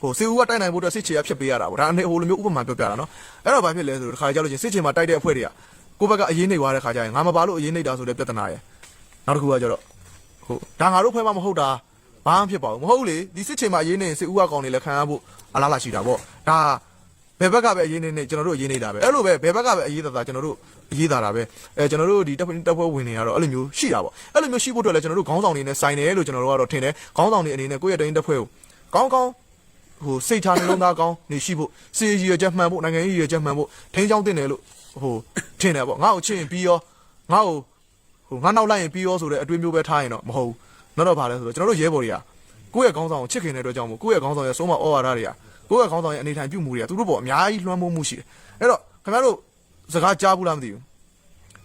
ဟိုစေဦးကတိုက်နိုင်ဖို့အတွက်စစ်ချေရဖြစ်ပေးရတာပေါ့ဒါအနေဟိုလိုမျိုးဥပမာပြောပြတာနော်အဲ့တော့ဘာဖြစ်လဲဆိုတော့တစ်ခါကြောက်လို့ချင်းစစ်ချေမှာတိုက်တဲ့အဖွဲ့တွေကကိုယ့်ဘက်ကအရေးနှိပ်သွားတဲ့ခါကျရင်ငါမပါလို့အရေးနှိပ်တာဆိုတဲ့ပြဿနာရယ်နောက်တစ်ခုကကျတော့ဟိုဒါငါတို့ဖွဲ့မှမဟုတ်တာဘာမှဖြစ်ပါဘူးမဟုတ်လေဒီစစ်ချေမှာအရေးနှိပ်စစ်ဦးကကောင်တွေလည်းခံရဖို့အလားလာရှိတာပေါ့ဒါဘယ်ဘက်ကပဲအရေးနှိပ်နေကျွန်တော်တို့အရေးနှိပ်တာပဲအဲ့လိုပဲဘယ်ဘက်ကပဲအရေးတာတာကျွန်တော်တို့အရေးတာတာပဲအဲကျွန်တော်တို့ဒီတပ်ဖွဲ့တပ်ဖွဲ့ဝင်တွေကတော့အဲ့လိုမျိုးရှိတာပေါ့အဲ့လိုမျိုးရှိဖို့အတွက်လည်းကျွန်တော်တို့ခေါင်းဆောင်တွေနဲ့ဆိုင်တယ်လို့ကျွန်တော်တို့ကတော့ထင်တယ်ခေါင်းဆောင်တွေအနေနဲ့ကိုယ့်ရဲ့တိုင်းတပ်ဖွဲ့ကိုကောင်းကောင်း ဟိုစိတ်ထားနှလုံးသားကောင်းနေရှိဖို့စီရည်ရချက်မှန်ဖို့နိုင်ငံရေးရည်ချက်မှန်ဖို့ထိန်းချောင်းတင်တယ်လို့ဟိုထင်တယ်ပေါ့ငါ့ကိုချစ်ရင်ပြီးရောငါ့ကိုဟိုငါနောက်လိုက်ရင်ပြီးရောဆိုတဲ့အတွေးမျိုးပဲထားရင်တော့မဟုတ်ဘူးနောက်တော့ဗာလဲဆိုတော့ကျွန်တော်တို့ရဲဘော်တွေကကိုယ့်ရဲ့ခေါင်းဆောင်ကိုချစ်ခင်တဲ့အတွက်ကြောင့်မို့ကိုယ့်ရဲ့ခေါင်းဆောင်ရဲ့ဆုံးမဩဝါဒတွေကကိုယ့်ရဲ့ခေါင်းဆောင်ရဲ့အနေထိုင်ပြုမှုတွေကသူတို့ပေါ်အများကြီးလွှမ်းမိုးမှုရှိတယ်အဲ့တော့ခင်ဗျားတို့စကားကြားဘူးလားမသိဘူး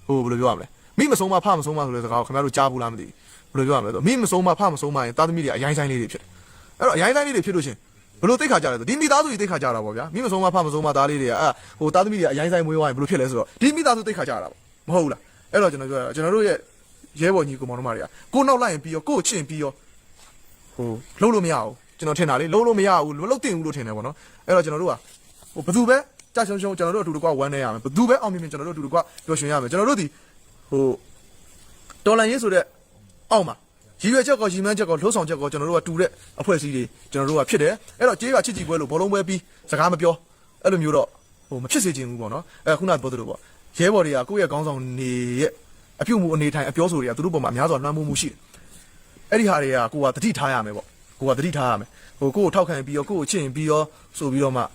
ဟိုဘယ်လိုပြောရမလဲမိမဆုံးမဖမဆုံးမဆိုတဲ့စကားကိုခင်ဗျားတို့ကြားဘူးလားမသိဘူးဘယ်လိုပြောရမလဲဆိုမိမဆုံးမဖမဆုံးမရင်သားသမီးတွေအရင်ဆိုင်လေးတွေဖြစ်တယ်အဲ့တော့အရင်ဆိုင်လေးတွေဖြစ်လို့ရှင် ဘလို့တိတ်ခါကြလဲဆိုဒီမိသားစုကြီးတိတ်ခါကြတာပေါ့ဗျာမိမဆုံးမဖမဆုံးမသားလေးတွေကအာဟိုသားသမီးတွေကအရင်ဆိုင်မွေးသွားရင်ဘလို့ဖြစ်လဲဆိုတော့ဒီမိသားစုတိတ်ခါကြတာပေါ့မဟုတ်ဘူးလားအဲ့တော့ကျွန်တော်ပြောရကျွန်တော်တို့ရဲ့ရဲဘော်ညီကောင်မောင်တို့မတွေကကိုနောက်လိုက်ရင်ပြီးရောကိုချင့်ပြီးရောဟိုလုံးလို့မရဘူးကျွန်တော်ထင်တာလေလုံးလို့မရဘူးမလုံးတင်ဘူးလို့ထင်တယ်ပေါ့နော်အဲ့တော့ကျွန်တော်တို့ကဟိုဘသူပဲကြာရှုံရှုံကျွန်တော်တို့အတူတကွဝမ်းနေရမယ်ဘသူပဲအောင်မြင်မြင်ကျွန်တော်တို့အတူတကွပျော်ရွှင်ရမယ်ကျွန်တော်တို့ဒီဟိုတော်လန်ရေးဆိုတဲ့အောက်မှာ ရည်ရွယ်ချက်ကောရည်မှန်းချက်ကောလှုပ်ဆောင်ချက်ကောကျွန်တော်တို့ကတူတဲ့အဖွဲ့အစည်းတွေကျွန်တော်တို့ကဖြစ်တယ်အဲ့တော့ကြေးကချစ်ကြည်ပွဲလို့ဘောလုံးပွဲပြီးစကားမပြောအဲ့လိုမျိုးတော့ဟိုမဖြစ်စေချင်ဘူးပေါ့နော်အဲခုနကပြောသလိုပေါ့ရဲဘော်တွေကကိုယ့်ရဲ့ခေါင်းဆောင်နေရဲ့အပြုတ်မှုအနေထိုင်အပြောဆိုတွေကသူတို့ပေါ်မှာအများစွာလွှမ်းမိုးမှုရှိတယ်အဲ့ဒီဟာတွေကကိုကတတိထားရမယ်ပေါ့ကိုကတတိထားရမယ်ဟိုကိုကိုထောက်ခံပြီးရောကိုကိုချစ်ရင်ပြီးရောဆိုပြီးတော့မှဟ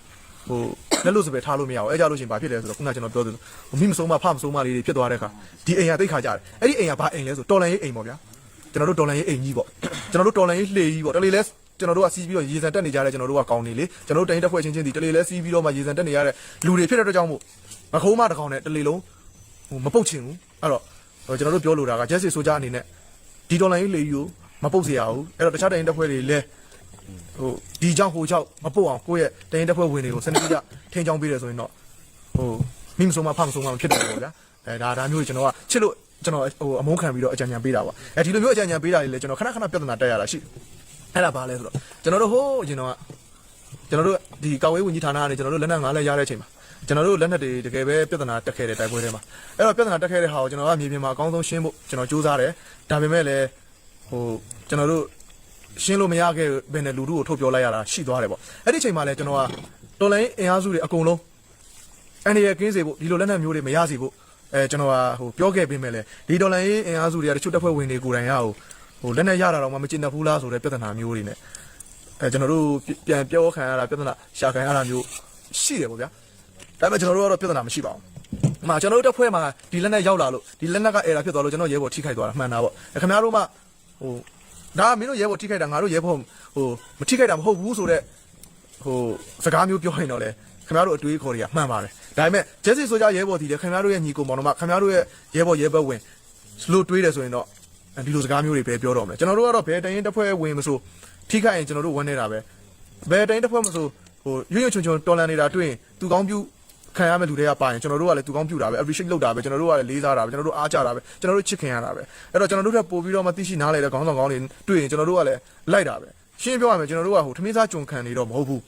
ဟိုလက်လို့စပယ်ထားလို့မရဘူးအဲကြလို့ရှိရင်ဘာဖြစ်လဲဆိုတော့ခုနကကျွန်တော်ပြောသလိုမိမဆုံးမဖမဆုံးမလေးတွေဖြစ်သွားတဲ့အခါဒီအိမ်ကတိတ်ခါကြတယ်အဲ့ဒီအိမ်ကဘာအိမ်လဲဆိုတော်လန်ရေးအိမ်ပေါ့ဗျာ ကျွန်တော်တို့တော်လန်ရေးအိမ်ကြီးပေါ့ကျွန်တော်တို့တော်လန်ရေးလှေကြီးပေါ့တလေလဲကျွန်တော်တို့ကစီးပြီးတော့ရေစံတက်နေကြတဲ့ကျွန်တော်တို့ကကောင်းနေလေကျွန်တော်တို့တိုင်းတက်ဖွဲ့ချင်းချင်းဒီတလေလဲစီးပြီးတော့မှရေစံတက်နေရတဲ့လူတွေဖြစ်တဲ့အတွက်ကြောင့်မို့မခိုးမတကောင်နဲ့တလေလုံးဟိုမပုတ်ချင်ဘူးအဲ့တော့ဟိုကျွန်တော်တို့ပြောလိုတာကဂျက်စီဆိုကြအနေနဲ့ဒီတော်လန်ရေးလှေကြီးကိုမပုတ်စေရဘူးအဲ့တော့တခြားတိုင်းတက်ဖွဲ့တွေလဲဟိုဒီကြောင့်ဟိုကြောင့်မပုတ်အောင်ကိုယ့်ရဲ့တရင်တစ်ဖွဲ့ဝင်တွေကိုစနစ်တကျထိန်းချောင်းပေးတယ်ဆိုရင်တော့ဟိုမိမဆုံးမဖမဆုံးမဖြစ်တယ်ပေါ့ဗျာအဲဒါဒါမျိုးကျွန်တော်ကချစ်လို့ ကျွန်တော်ဟိုအမုန်းခံပြီးတော့အကြံဉာဏ်ပေးတာပါအဲဒီလိုမျိုးအကြံဉာဏ်ပေးတာတွေလည်းကျွန်တော်ခဏခဏပြဿနာတက်ရတာရှိအဲ့ဒါဘာလဲဆိုတော့ကျွန်တော်တို့ဟိုးကျွန်တော်ကကျွန်တော်တို့ဒီကာဝေးဝင်ကြီးဌာနကနေကျွန်တော်တို့လက်နက်ငါးလက်ရတဲ့အချိန်မှာကျွန်တော်တို့လက်နက်တွေတကယ်ပဲပြဿနာတက်ခဲ့တဲ့တိုက်ပွဲတွေမှာအဲ့တော့ပြဿနာတက်ခဲ့တဲ့ဟာကိုကျွန်တော်ကမြေပြင်မှာအကောင်းဆုံးရှင်းဖို့ကျွန်တော်စူးစမ်းတယ်ဒါပေမဲ့လည်းဟိုကျွန်တော်တို့ရှင်းလို့မရခဲ့ဘယ်နဲ့လူတို့ကိုထုတ်ပြောလိုက်ရတာရှိသွားတယ်ပေါ့အဲ့ဒီချိန်မှာလဲကျွန်တော်ကတော်လိုင်းအင်အားစုတွေအကုန်လုံးအန်ဒီရကင်းစေဖို့ဒီလိုလက်နက်မျိုးတွေမရစေဖို့ အဲကျွန်တော်ကဟိုပြောခဲ့ပေးမယ်လေဒီတော်လိုင်းအင်အားစုတွေကတချို့တပ်ဖွဲ့ဝင်တွေကိုယ်တိုင်ရဟိုဟိုလက်နက်ရတာတော့မှမကျင်တတ်ဘူးလားဆိုတဲ့ပြဿနာမျိုးတွေနဲ့အဲကျွန်တော်တို့ပြန်ပြောခံရတာပြဿနာရှာခံရတာမျိုးရှိတယ်ပေါ့ဗျာဒါပေမဲ့ကျွန်တော်တို့ကတော့ပြဿနာမရှိပါဘူး။မှာကျွန်တော်တို့တက်ဖွဲ့မှာဒီလက်နက်ရောက်လာလို့ဒီလက်နက်ကအဲရာဖြစ်သွားလို့ကျွန်တော်ရဲဘော်ထိခိုက်သွားတာမှန်တာပေါ့။ခင်ဗျားတို့မှဟိုဒါကမင်းတို့ရဲဘော်ထိခိုက်တာငါတို့ရဲဘော်ဟိုမထိခိုက်တာမဟုတ်ဘူးဆိုတော့ဟိုစကားမျိုးပြောရင်တော့လေ ခင်ဗျားတို့အတွေးခေါ်တွေကမှန်ပါတယ်။ဒါပေမဲ့ဂျက်စီဆိုကြရဲဘော်ဒီလေခင်ဗျားတို့ရဲ့ညီကိုမောင်တို့မှခင်ဗျားတို့ရဲ့ရဲဘော်ရဲဘက်ဝင်လို့တွေးတယ်ဆိုရင်တော့ဒီလိုစကားမျိုးတွေပဲပြောတော့မယ်။ကျွန်တော်တို့ကတော့ဘယ်တရင်တက်ဖွဲ့ဝင်မဆိုထိခိုက်ရင်ကျွန်တော်တို့ဝန်နေတာပဲ။ဘယ်တိုင်းတစ်ဖွဲ့မဆိုဟိုရွံ့ရွံ့ချွန်ချွန်တော်လန်နေတာတွေ့ရင်သူကောင်းပြုခံရမယ့်လူတွေကပါရင်ကျွန်တော်တို့ကလည်းသူကောင်းပြုတာပဲ appreciate လုပ်တာပဲကျွန်တော်တို့ကလည်းလေးစားတာပဲကျွန်တော်တို့အားကြတာပဲကျွန်တော်တို့ချစ်ခင်ရတာပဲအဲ့တော့ကျွန်တော်တို့ထပ်ပို့ပြီးတော့မသိရှိနားလေတဲ့ခေါင်းဆောင်ကောင်းတွေတွေ့ရင်ကျွန်တော်တို့ကလည်းလိုက်တာပဲရှင်းပြောရမယ်ကျွန်တော်တို့ကဟိုထမင်းစားကြုံခံနေတော့မဟုတ်ဘူး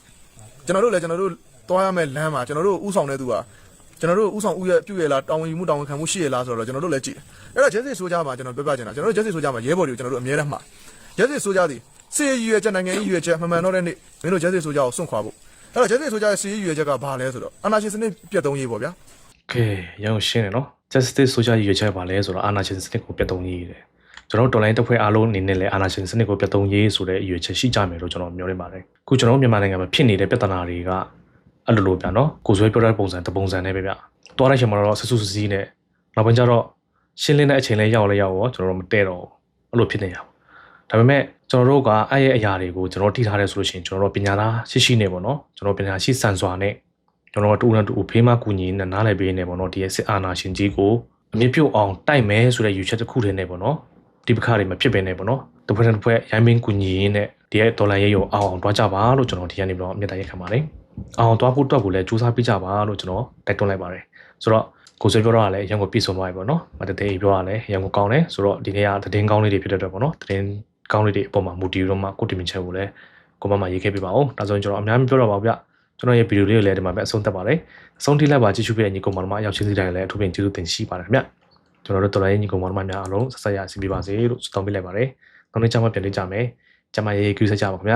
ကျွန်တော်တို့လည်းကျွန်တော်တို့ တွားရမယ့်လမ်းမှာကျွန်တော်တို့ဥဆောင်တဲ့သူကကျွန်တော်တို့ဥဆောင်ဥရပြုရလားတောင်းဝန်ယူမှုတောင်းဝန်ခံမှုရှိရလားဆိုတော့ကျွန်တော်တို့လည်းကြည့်အဲ့တော့ဂျက်စစ်ဆိုကြမှာကျွန်တော်ပြောပြချင်တာကျွန်တော်တို့ဂျက်စစ်ဆိုကြမှာရဲဘော်တွေကိုကျွန်တော်တို့အမြဲတမ်းမှာဂျက်စစ်ဆိုကြသည်စေရည်ရွယ်ချက်နိုင်ငံရေးရွယ်ချက်မှန်မှန်တော့တဲ့နေ့မင်းတို့ဂျက်စစ်ဆိုကြကိုစွန့်ခွာဖို့အဲ့တော့ဂျက်စစ်ဆိုကြရဲ့စေရည်ရွယ်ချက်ကဘာလဲဆိုတော့အနာရှင်စနစ်ပြတ်သုံးရေးပေါ့ဗျာကဲရအောင်ရှင်းတယ်နော် justice social ရည်ရွယ်ချက်ပါလဲဆိုတော့အာဏာရှင်စနစ်ကိုပြတ်သုံးရေးတယ်ကျွန်တော်တို့ online တပ်ဖွဲ့အားလုံးအနေနဲ့လည်းအာဏာရှင်စနစ်ကိုပြတ်သုံးရေးဆိုတဲ့ရည်ရွယ်ချက်ရှိကြမယ်လို့ကျွန်တော်မျှော်လင့်ပါတယ်ခုကျွန်တော်တို့မြန်မာနိုင်ငံမှာဖြစ်နေတဲ့ပြဿနာတွေက အဲ့လိုလိုဗျာနော်ကိုဆွဲပြောတဲ့ပုံစံတပုံစံနဲ့ပဲဗျတွားတဲ့ချိန်မှာတော့ဆဆူစစီးနဲ့နောက်ပိုင်းကျတော့ရှင်းလင်းတဲ့အချိန်လေးရောက်လဲရောက်ရောကျွန်တော်တို့မတည့်တော့ဘူးအဲ့လိုဖြစ်နေရပါဒါပေမဲ့ကျွန်တော်တို့ကအဲ့ရဲ့အရာတွေကိုကျွန်တော်ထိထားတယ်ဆိုလို့ရှိရင်ကျွန်တော်တို့ပညာသားရှိရှိနေပေါ့နော်ကျွန်တော်ပညာရှိစံစွာနဲ့ကျွန်တော်တို့တူနဲ့တူဖေးမကူညီနဲ့နားလည်ပေးနေပေါ့နော်ဒီရဲ့စစ်အာဏာရှင်ကြီးကိုအမြင့်ပြုတ်အောင်တိုက်မယ်ဆိုတဲ့ယူချက်တစ်ခုတည်းနဲ့ပေါ့နော်ဒီပခါတွေမဖြစ်ပင်နဲ့ပေါ့နော်တစ်ဖွဲ့တစ်ဖွဲ့ရိုင်းမင်းကူညီရင်းနဲ့ဒီရဲ့ဒေါ်လာရဲရောအောင်အောင်တွားကြပါလို့ကျွန်တော်ဒီကနေ့တော့မြတ်တရက်ခံပါတယ် အောင်တွားဖို့တော့ကိုလည်းစူးစမ်းပြကြပါလို့ကျွန်တော်တိုက်တွန်းလိုက်ပါတယ်ဆိုတော့ကိုဆွေပြောတော့လည်းရန်ကုန်ပြည်ဆုံးသွားပြီပေါ့နော်မတသေးပြောရလဲရန်ကုန်ကောင်းတယ်ဆိုတော့ဒီနေ့ကသတင်းကောင်းလေးတွေဖြစ်တဲ့အတွက်ပေါ့နော်သတင်းကောင်းလေးတွေအပေါ်မှာမူတည်ပြီးတော့မှကိုတင်မြင့်ချက်ကိုလည်းကိုမမရေးခဲ့ပြပါအောင်ဒါဆိုရင်ကျွန်တော်အများကြီးပြောတော့ပါဗျကျွန်တော်ရဲ့ဗီဒီယိုလေးကိုလည်းဒီမှာပဲအဆုံးသတ်ပါတယ်အဆုံးထိလိုက်ပါကြည့်ရှုပြတဲ့ညီကောင်မတို့မှအရောက်ချင်းစီတိုင်းလည်းအထူးပင်ကျေးဇူးတင်ရှိပါတယ်ခင်ဗျကျွန်တော်တို့တော်လိုင်းညီကောင်မတို့မှများအားလုံးဆက်ဆက်ရစီပြပါစေလို့ဆုတောင်းပေးလိုက်ပါတယ်နောက်နေ့ကျမှပြန်လေးကြမယ်ကျမရေးရေးကြည့်ဆက်ကြပါခင်ဗျ